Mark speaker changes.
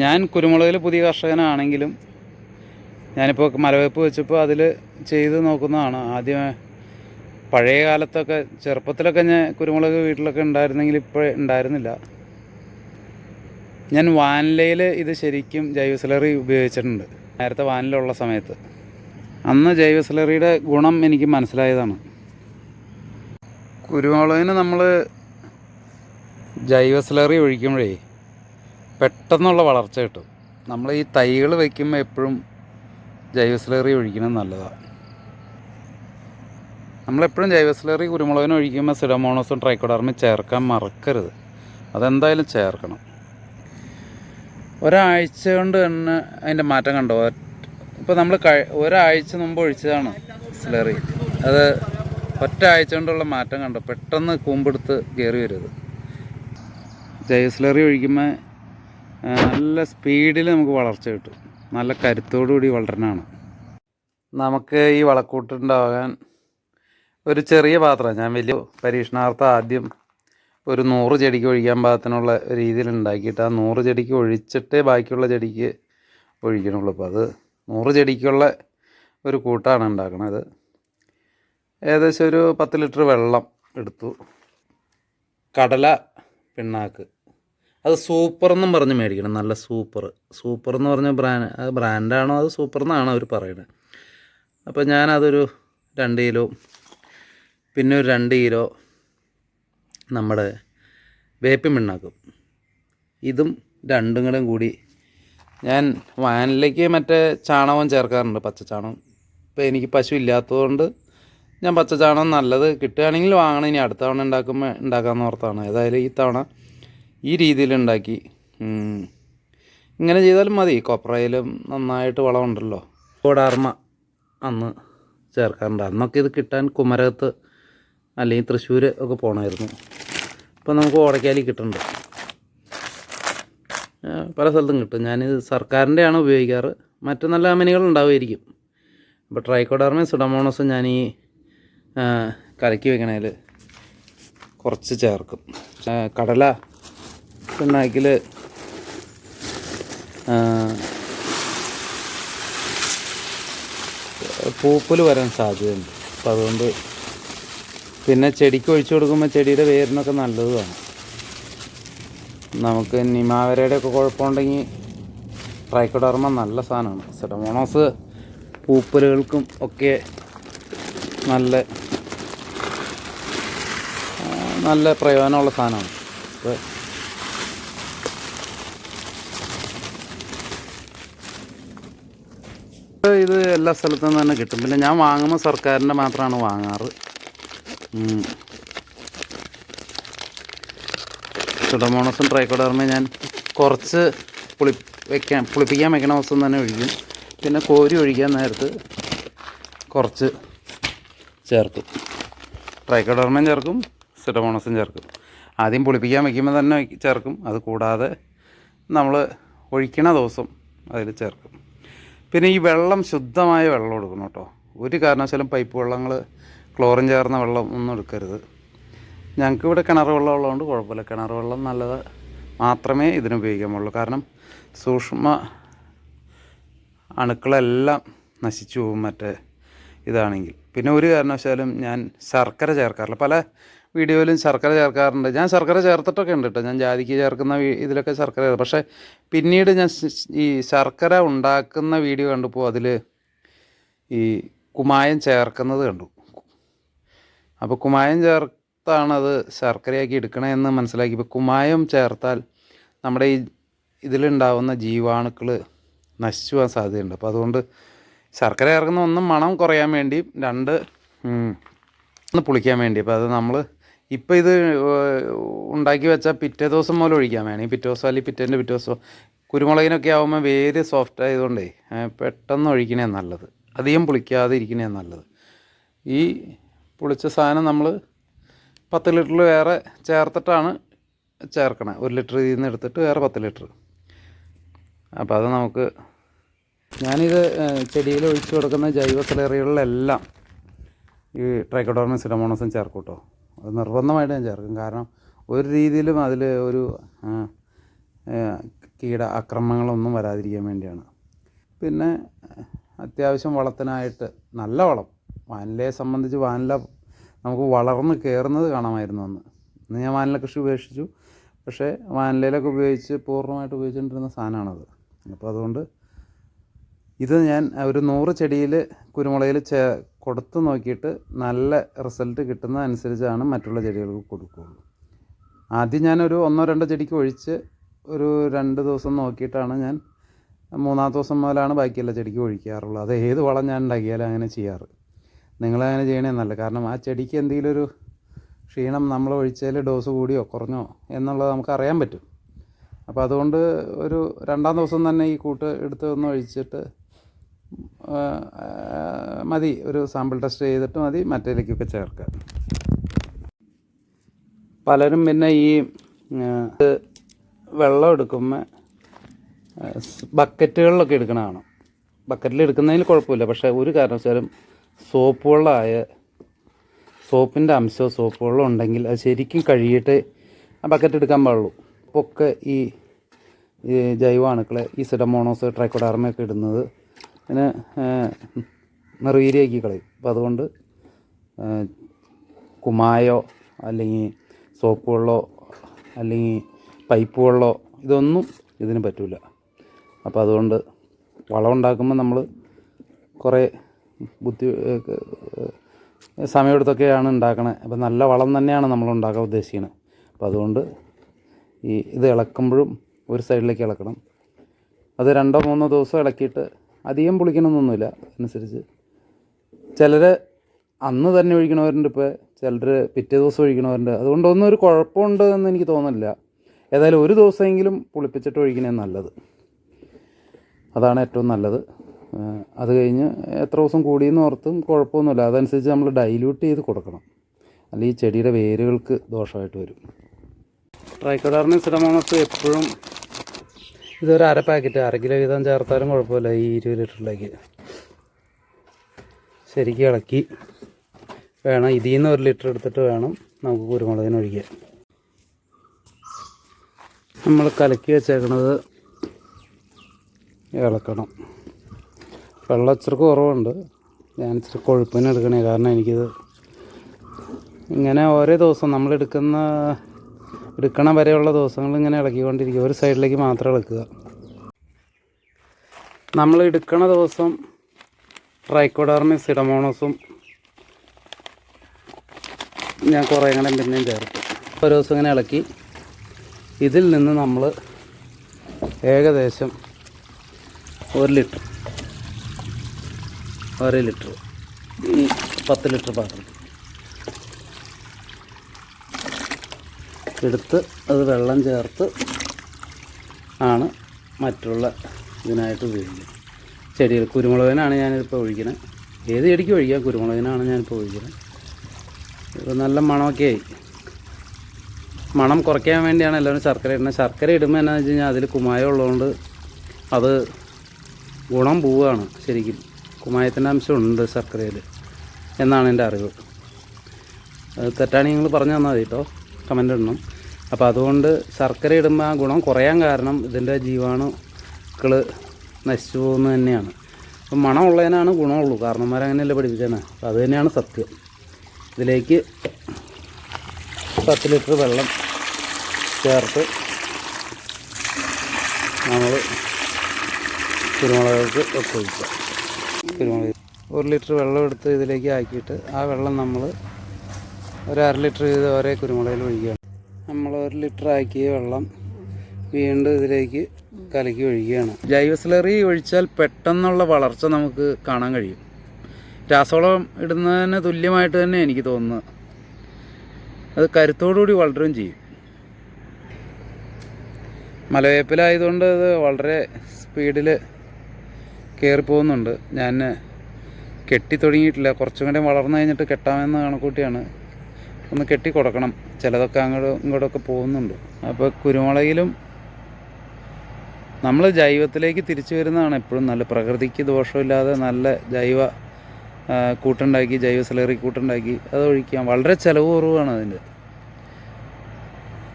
Speaker 1: ഞാൻ കുരുമുളകിൽ പുതിയ കർഷകനാണെങ്കിലും ഞാനിപ്പോൾ മലവെപ്പ് വെച്ചപ്പോൾ അതിൽ ചെയ്ത് നോക്കുന്നതാണ്. ആദ്യം പഴയ കാലത്തൊക്കെ ചെറുപ്പത്തിലൊക്കെ ഞാൻ കുരുമുളക് വീട്ടിലൊക്കെ ഉണ്ടായിരുന്നെങ്കിൽ ഇപ്പോൾ ഉണ്ടായിരുന്നില്ല. ഞാൻ വാനിലയിൽ ഇത് ശരിക്കും ജൈവ സിലറി ഉപയോഗിച്ചിട്ടുണ്ട്. നേരത്തെ വാനിലുള്ള സമയത്ത്. അന്ന് ജൈവ സിലറിയുടെ ഗുണം എനിക്ക് മനസ്സിലായതാണ്. കുരുമുളകിന് നമ്മൾ ജൈവ സിലറി ഒഴിക്കുമ്പോഴേ പെട്ടെന്നുള്ള വളർച്ച കിട്ടും. നമ്മൾ ഈ തൈകൾ വയ്ക്കുമ്പോൾ എപ്പോഴും ജൈവ സ്ലറി ഒഴിക്കുന്നത് നല്ലതാണ് നമ്മളെപ്പോഴും ജൈവ സ്ലറി കുരുമുളകിന് ഒഴിക്കുമ്പോൾ സിഡമോണോസും ട്രൈക്കോഡർമയും ചേർക്കാൻ മറക്കരുത്. അതെന്തായാലും ചേർക്കണം. ഒരാഴ്ച കൊണ്ട് തന്നെ അതിന്റെ മാറ്റം കണ്ടോ? ഇപ്പോൾ നമ്മൾ കഴി ഒരാഴ്ച മുമ്പ് ഒഴിച്ചതാണ് സ്ലറി അത് ഒറ്റ ആഴ്ച കൊണ്ടുള്ള മാറ്റം കണ്ടോ? പെട്ടെന്ന് കൂമ്പെടുത്ത് കയറി വരുത് ജൈവ സ്ലറി ഒഴിക്കുമ്പോൾ നല്ല സ്പീഡിൽ നമുക്ക് വളർച്ച കിട്ടും. നല്ല കരുത്തോടുകൂടി വളരണമാണ് നമുക്ക് ഈ വളക്കൂട്ടുണ്ടാകാൻ ഒരു ചെറിയ പാത്രം ഞാൻ വലിയ പരീക്ഷണാർത്ഥം ആദ്യം ഒരു നൂറ് ചെടിക്ക് ഒഴിക്കാൻ പാകത്തിനുള്ള രീതിയിൽ ഉണ്ടാക്കിയിട്ട് ആ നൂറ് ചെടിക്ക് ഒഴിച്ചിട്ടേ ബാക്കിയുള്ള ചെടിക്ക് ഒഴിക്കണുള്ളൂ. അപ്പോൾ അത് നൂറ് ചെടിക്കുള്ള ഒരു കൂട്ടാണ് ഉണ്ടാക്കണത്. ഏകദേശം ഒരു പത്ത് ലിറ്റർ വെള്ളം എടുത്തു. കടല പിണ്ണാക്ക്. അത് സൂപ്പർ എന്നും പറഞ്ഞ് മേടിക്കണം. നല്ല സൂപ്പർ സൂപ്പർ എന്ന് പറഞ്ഞ ബ്രാൻഡ് ബ്രാൻഡാണോ അത് സൂപ്പർ എന്നാണോ അവർ പറയുന്നത് അപ്പോൾ ഞാനതൊരു രണ്ട് കിലോ പിന്നെ ഒരു രണ്ട് കിലോ നമ്മുടെ വേപ്പിൻ പിണ്ണാക്കും ഇതും രണ്ടും കൂടെയും കൂടി ഞാൻ വാനിലേക്ക് മറ്റേ ചാണകം ചേർക്കാറുണ്ട് പച്ചച്ചാണകം. ഇപ്പോൾ എനിക്ക് പശു ഇല്ലാത്തതുകൊണ്ട് ഞാൻ പച്ചച്ചാണകം നല്ലത് കിട്ടുകയാണെങ്കിൽ വാങ്ങണം. ഇനി അടുത്ത തവണ ഉണ്ടാക്കുമ്പോൾ ഉണ്ടാക്കാമെന്ന് ഓർത്താണ്. ഏതായാലും ഈ തവണ ഈ രീതിയിൽ ഉണ്ടാക്കി ഇങ്ങനെ ചെയ്താലും മതി. കൊപ്രയിലും നന്നായിട്ട് വളമുണ്ടല്ലോ കോടാർമ അന്ന് ചേർക്കാറുണ്ട്. അന്നൊക്കെ ഇത് കിട്ടാൻ കുമരകത്ത് അല്ലെങ്കിൽ തൃശ്ശൂർ ഒക്കെ പോകണമായിരുന്നു ഇപ്പം നമുക്ക് ഓടക്കാലി കിട്ടുന്നുണ്ട് പല സ്ഥലത്തും കിട്ടും. ഞാനിത് സർക്കാരിന്റെയാണ് ഉപയോഗിക്കാറ്. മറ്റു നല്ല കമ്പനികൾ ഉണ്ടാവുമായിരിക്കും. അപ്പോൾ ട്രൈക്കോഡാർമയും സുഡമോണസും ഞാൻ ഈ കലക്കി വെക്കണതിൽ കുറച്ച് ചേർക്കും. കടല പിണ്ണാക്കിൽ പൂപ്പൽ വരാൻ സാധ്യതയുണ്ട്. അപ്പം അതുകൊണ്ട് പിന്നെ ചെടിക്ക് ഒഴിച്ചു കൊടുക്കുമ്പോൾ ചെടിയുടെ വേരിനൊക്കെ നല്ലതുമാണ് നമുക്ക് നിമാവരയുടെ ഒക്കെ കുഴപ്പമുണ്ടെങ്കിൽ ട്രൈക്കോഡർമ നല്ല സാധനമാണ്. സെഡമോണോസ് പൂപ്പലുകൾക്കും ഒക്കെ നല്ല നല്ല പ്രയോജനമുള്ള സാധനമാണ്. അപ്പോൾ ഇത് എല്ലാ സ്ഥലത്തു നിന്ന് തന്നെ കിട്ടും. പിന്നെ ഞാൻ വാങ്ങുമ്പോൾ സർക്കാരിന്റെ മാത്രമാണ് വാങ്ങാറ്. സുഡമോണസും ട്രൈക്കോഡർമയും ഞാൻ കുറച്ച് പുളി വെക്കാൻ പുളിപ്പിക്കാൻ വെക്കണ ദിവസം തന്നെ ഒഴിക്കും. പിന്നെ കോരി ഒഴിക്കാൻ നേരത്ത് കുറച്ച് ചേർക്കും. ട്രൈക്കോഡർമയും ചേർക്കും സുഡമോണസും ചേർക്കും. ആദ്യം പുളിപ്പിക്കാൻ വെക്കുമ്പോൾ തന്നെ ചേർക്കും. അത് കൂടാതെ നമ്മൾ ഒഴിക്കണ ദിവസം അതിൽ ചേർക്കും. പിന്നെ ഈ വെള്ളം ശുദ്ധമായ വെള്ളം എടുക്കണം കേട്ടോ. ഒരു കാരണവശാലും പൈപ്പ് വെള്ളങ്ങൾ ക്ലോറിൻ ചേർന്ന വെള്ളം ഒന്നും എടുക്കരുത്. ഞങ്ങൾക്ക് ഇവിടെ കിണർ വെള്ളം ഉള്ളതുകൊണ്ട് കുഴപ്പമില്ല. കിണർ വെള്ളം നല്ലത് മാത്രമേ ഇതിന് ഉപയോഗിക്കാമുള്ളൂ. കാരണം സൂക്ഷ്മ അണുക്കളെല്ലാം നശിച്ചു പോകും മറ്റേ ഇതാണെങ്കിൽ. പിന്നെ ഒരു കാരണവശാലും ഞാൻ ശർക്കര ചേർക്കാറില്ല. പല വീഡിയോയിലും ശർക്കര ചേർക്കാറുണ്ട്. ഞാൻ ശർക്കര ചേർത്തിട്ടൊക്കെ ഉണ്ട് കേട്ടോ ഞാൻ ജാതിക്ക് ചേർക്കുന്ന ഇതിലൊക്കെ ശർക്കര. പക്ഷേ പിന്നീട് ഞാൻ ഈ ശർക്കര ഉണ്ടാക്കുന്ന വീഡിയോ കണ്ടപ്പോൾ അതിൽ ഈ കുമായം ചേർക്കുന്നത് കണ്ടു. അപ്പോൾ കുമായം ചേർത്താണ് അത് ശർക്കരയാക്കി എടുക്കണമെന്ന് മനസ്സിലാക്കി. ഇപ്പോൾ കുമായം ചേർത്താൽ നമ്മുടെ ഈ ഇതിലുണ്ടാവുന്ന ജീവാണുക്കൾ നശിച്ചു പോകാൻ സാധ്യതയുണ്ട്. അപ്പോൾ അതുകൊണ്ട് ശർക്കര ചേർക്കുന്ന ഒന്നും മണം കുറയാൻ വേണ്ടി രണ്ട് ഒന്ന് പുളിക്കാൻ വേണ്ടി അപ്പോൾ അത് നമ്മൾ ഇപ്പോൾ ഇത് ഉണ്ടാക്കി വെച്ചാൽ പിറ്റേ ദിവസം മുതൽ ഒഴിക്കാൻ വേണേ. പിറ്റേ ദിവസം അല്ലെങ്കിൽ പിറ്റേന്റെ പിറ്റേ ദിവസം. കുരുമുളകിനൊക്കെ ആകുമ്പോൾ വേര് സോഫ്റ്റ് ആയതുകൊണ്ടേ പെട്ടെന്ന് ഒഴിക്കണേ നല്ലത്. അധികം പുളിക്കാതെ ഇരിക്കണേ നല്ലത്. ഈ പുളിച്ച സാധനം നമ്മൾ പത്ത് ലിറ്ററിൽ വേറെ ചേർത്തിട്ടാണ് ചേർക്കണേ. ഒരു ലിറ്റർ ഇതിൽ നിന്ന് എടുത്തിട്ട് വേറെ പത്ത് ലിറ്റർ. അപ്പോൾ അത് നമുക്ക് ഞാനിത് ചെടിയിൽ ഒഴിച്ചു കൊടുക്കുന്ന ജൈവ സ്ലറികളിലെല്ലാം ഈ ട്രൈക്കോഡോർമ സിഡമോണസും ചേർക്കും കേട്ടോ അത് നിർബന്ധമായിട്ട് ഞാൻ ചേർക്കും. കാരണം ഒരു രീതിയിലും അതിൽ ഒരു കീട ആക്രമണങ്ങളൊന്നും വരാതിരിക്കാൻ വേണ്ടിയാണ്. പിന്നെ അത്യാവശ്യം വളത്തിനായിട്ട് നല്ല വളം. വാനിലയെ സംബന്ധിച്ച് വാനില നമുക്ക് വളർന്ന് കയറുന്നത് കാണാമായിരുന്നു അന്ന്. ഇന്ന് ഞാൻ വാനില കൃഷി ഉപേക്ഷിച്ചു. പക്ഷേ വാനിലയിലൊക്കെ ഉപയോഗിച്ച് പൂർണമായിട്ട് ഉപയോഗിച്ചുകൊണ്ടിരുന്ന സാധനമാണത്. അപ്പോൾ അതുകൊണ്ട് ഇത് ഞാൻ ഒരു നൂറ് ചെടിയിൽ കുരുമുളകിൽ ചേ കൊടുത്ത് നോക്കിയിട്ട് നല്ല റിസൾട്ട് കിട്ടുന്ന അനുസരിച്ചാണ് മറ്റുള്ള ചെടികൾക്ക് കൊടുക്കുകയുള്ളൂ ആദ്യം ഞാനൊരു ഒന്നോ രണ്ടോ ചെടിക്ക് ഒഴിച്ച് ഒരു രണ്ട് ദിവസം നോക്കിയിട്ടാണ് ഞാൻ മൂന്നാമത്തെ ദിവസം മുതലാണ് ബാക്കിയുള്ള ചെടിക്ക് ഒഴിക്കാറുള്ളത്. അത് ഏത് വളം ഞാൻ ഉണ്ടാക്കിയാലും അങ്ങനെ ചെയ്യാറ്. നിങ്ങളങ്ങനെ ചെയ്യണേ നല്ല കാരണം ആ ചെടിക്ക് എന്തെങ്കിലും ഒരു ക്ഷീണം നമ്മൾ ഒഴിച്ചതിൽ ഡോസ് കൂടിയോ കുറഞ്ഞോ എന്നുള്ളത് നമുക്ക് അറിയാൻ പറ്റും. അപ്പോൾ അതുകൊണ്ട് ഒരു രണ്ടാം ദിവസം തന്നെ ഈ കൂട്ട് എടുത്ത് ഒന്ന് ഒഴിച്ചിട്ട് മതി. ഒരു സാമ്പിൾ ടെസ്റ്റ് ചെയ്തിട്ട് മതി. മറ്റേലേക്കൊക്കെ ചേർക്കുക പലരും പിന്നെ ഈ വെള്ളം എടുക്കുമ്പോൾ ബക്കറ്റുകളിലൊക്കെ എടുക്കണതാണ് ബക്കറ്റിൽ എടുക്കുന്നതിൽ കുഴപ്പമില്ല. പക്ഷേ ഒരു കാരണവശാലും സോപ്പ് വെള്ളമായ സോപ്പിന്റെ അംശമോ സോപ്പ് വെള്ളം ഉണ്ടെങ്കിൽ അത് ശരിക്കും കഴുകിയിട്ട് ആ ബക്കറ്റ് എടുക്കാൻ പാടുള്ളൂ. ഒക്കെ ഈ ഈ ജൈവാണുക്കളെ ഈ സിഡമോണോസ് ട്രൈക്കോഡാർമയൊക്കെ ഇടുന്നത് അതിന് നിർവീര്യമാക്കി കളയും. അപ്പം അതുകൊണ്ട് കുമായോ അല്ലെങ്കിൽ സോപ്പ് വെള്ളമോ അല്ലെങ്കിൽ പൈപ്പ് വെള്ളമോ ഇതൊന്നും ഇതിന് പറ്റില്ല അപ്പോൾ അതുകൊണ്ട് വളം ഉണ്ടാക്കുമ്പോൾ നമ്മൾ കുറേ ബുദ്ധി സമയമെടുത്തൊക്കെയാണ് ഉണ്ടാക്കണത് അപ്പോൾ നല്ല വളം തന്നെയാണ് നമ്മൾ ഉണ്ടാക്കാൻ ഉദ്ദേശിക്കുന്നത് അപ്പോൾ അതുകൊണ്ട് ഈ ഇത് ഇളക്കുമ്പോഴും ഒരു സൈഡിലേക്ക് ഇളക്കണം. അത് രണ്ടോ മൂന്നോ ദിവസം ഇളക്കിയിട്ട് അധികം പുളിക്കണമെന്നൊന്നുമില്ല അനുസരിച്ച് ചിലർ അന്ന് തന്നെ ഒഴിക്കണവരുണ്ട് ഇപ്പോൾ ചിലർ പിറ്റേ ദിവസം ഒഴിക്കണവരുണ്ട്. അതുകൊണ്ടൊന്നും ഒരു കുഴപ്പമുണ്ട് എന്ന് എനിക്ക് തോന്നുന്നില്ല. ഏതായാലും ഒരു ദിവസമെങ്കിലും പുളിപ്പിച്ചിട്ട് ഒഴിക്കണേ നല്ലത്. അതാണ് ഏറ്റവും നല്ലത്. അത് കഴിഞ്ഞ് എത്ര ദിവസം കൂടിയെന്ന് ഓർത്തും കുഴപ്പമൊന്നുമില്ല. അതനുസരിച്ച് നമ്മൾ ഡൈല്യൂട്ട് ചെയ്ത് കൊടുക്കണം. അല്ലെങ്കിൽ ചെടിയുടെ വേരുകൾക്ക് ദോഷമായിട്ട് വരും. ട്രൈക്കോഡാർമി സിഡമോണസ് എപ്പോഴും ഇതൊരു അര പാക്കറ്റ്. അര കിലോ വീതം ചേർത്താലും കുഴപ്പമില്ല. ഈ ഇരുപത് ലിറ്ററിലേക്ക്. ശരിക്കും ഇളക്കി വേണം. ഇതിൽ നിന്ന് ഒരു ലിറ്റർ എടുത്തിട്ട് വേണം നമുക്ക് കുരുമുളകിന് ഒഴിക്കാൻ. നമ്മൾ കലക്കി വെച്ചേക്കണത് ഇളക്കണം. വെള്ളം ഇച്ചിരി കുറവുണ്ട്. ഞാൻ ഇച്ചിരി കൊഴുപ്പിന് എടുക്കണേ. കാരണം എനിക്കിത് ഇങ്ങനെ ഓരോ ദിവസം നമ്മൾ എടുക്കുന്ന എടുക്കണ വരെയുള്ള ദിവസങ്ങൾ ഇങ്ങനെ ഇളക്കിക്കൊണ്ടിരിക്കുക ഒരു സൈഡിലേക്ക് മാത്രം ഇളക്കുക. നമ്മൾ എടുക്കണ ദിവസം ട്രൈക്കോഡാർമി സിഡമോണസും ഞാൻ കുറേ ഇങ്ങനെ പിന്നെയും ചേർത്ത്. ഒരു ദിവസം ഇങ്ങനെ ഇളക്കി. ഇതിൽ നിന്ന് നമ്മൾ ഏകദേശം ഒരു ലിറ്റർ ഒരു ലിറ്റർ ഈ പത്ത് ലിറ്റർ പാത്രം. എടുത്ത് അത് വെള്ളം ചേർത്ത് ആണ് മറ്റുള്ള ഇതിനായിട്ട് ഉപയോഗിക്കുന്നത്. ചെടികൾ കുരുമുളകിനാണ് ഞാനിപ്പോൾ ഒഴിക്കുന്നത്. ഏത് ചെടിക്ക് ഒഴിക്കാം കുരുമുളകിനാണ് ഞാനിപ്പോൾ ഒഴിക്കുന്നത്. ഇപ്പോൾ നല്ല മണമൊക്കെ ആയി. മണം കുറയ്ക്കാൻ വേണ്ടിയാണ് എല്ലാവരും ശർക്കര ഇടുന്നത്. ശർക്കര ഇടുമ്പോൾ എന്നാന്ന് വെച്ച് കഴിഞ്ഞാൽ അതിൽ കുമായം ഉള്ളതുകൊണ്ട് അത് ഗുണം പോവുകയാണ് ശരിക്കും. കുമായത്തിന്റെ അംശമുണ്ട് ശർക്കരയിൽ എന്നാണ് എന്റെ അറിവ്. അത് തെറ്റാണെങ്കിൽ നിങ്ങൾ പറഞ്ഞു തന്നാൽ മതി കേട്ടോ. കമന്റ് ഇടണം. അപ്പോൾ അതുകൊണ്ട് ശർക്കര ഇടുമ്പോൾ ആ ഗുണം കുറയാൻ കാരണം ഇതിന്റെ ജീവാണുക്കൾ നശിച്ചു പോകുന്നത് തന്നെയാണ്. അപ്പം മണമുള്ളതിനാണ് ഗുണമുള്ളൂ. കാരണന്മാരങ്ങനെയല്ലേ പഠിപ്പിക്കുന്നത് അപ്പോൾ അത് തന്നെയാണ് സത്യം. ഇതിലേക്ക് പത്ത് ലിറ്റർ വെള്ളം ചേർത്ത് നമ്മൾ കുരുമുളകൾക്ക് ഒക്കെ ഒഴിക്കുക. കുരുമുളക് ഒരു ലിറ്റർ വെള്ളം എടുത്ത് ഇതിലേക്ക് ആക്കിയിട്ട് ആ വെള്ളം നമ്മൾ ഒരു അര ലിറ്റർ ചെയ്ത് ഓരോ കുരുമുളകിൽ ഒഴിക്കുകയാണ് നമ്മൾ ഒരു ലിറ്റർ ആക്കിയ വെള്ളം വീണ്ടും ഇതിലേക്ക് കലക്കി ഒഴിക്കുകയാണ്. ജൈവ സ്ലറി ഒഴിച്ചാൽ പെട്ടെന്നുള്ള വളർച്ച നമുക്ക് കാണാൻ കഴിയും. രാസവളം ഇടുന്നതിന് തുല്യമായിട്ട് തന്നെ എനിക്ക് തോന്നുന്നത് അത് കരുത്തോടുകൂടി വളരുകയും ചെയ്യും. മലവേപ്പിലായതുകൊണ്ട് അത് വളരെ സ്പീഡിൽ കയറിപ്പോകുന്നുണ്ട്. ഞാൻ കെട്ടി തുടങ്ങിയിട്ടില്ല. കുറച്ചും കൂടെ വളർന്നു കഴിഞ്ഞിട്ട് കെട്ടാമെന്ന് കണക്കൂട്ടിയാണ് ഒന്ന് കെട്ടി കൊടുക്കണം ചിലതൊക്കെ അങ്ങോട്ടും ഇങ്ങോട്ടൊക്കെ പോകുന്നുണ്ട്. അപ്പോൾ കുരുമുളകിലും നമ്മൾ ജൈവത്തിലേക്ക് തിരിച്ചു വരുന്നതാണ് എപ്പോഴും നല്ല പ്രകൃതിക്ക് ദോഷമില്ലാതെ നല്ല ജൈവ കൂട്ടുണ്ടാക്കി ജൈവ സിലറി കൂട്ടുണ്ടാക്കി അത് ഒഴിക്കാം വളരെ ചിലവ് കുറവാണ് അതിന്റെ.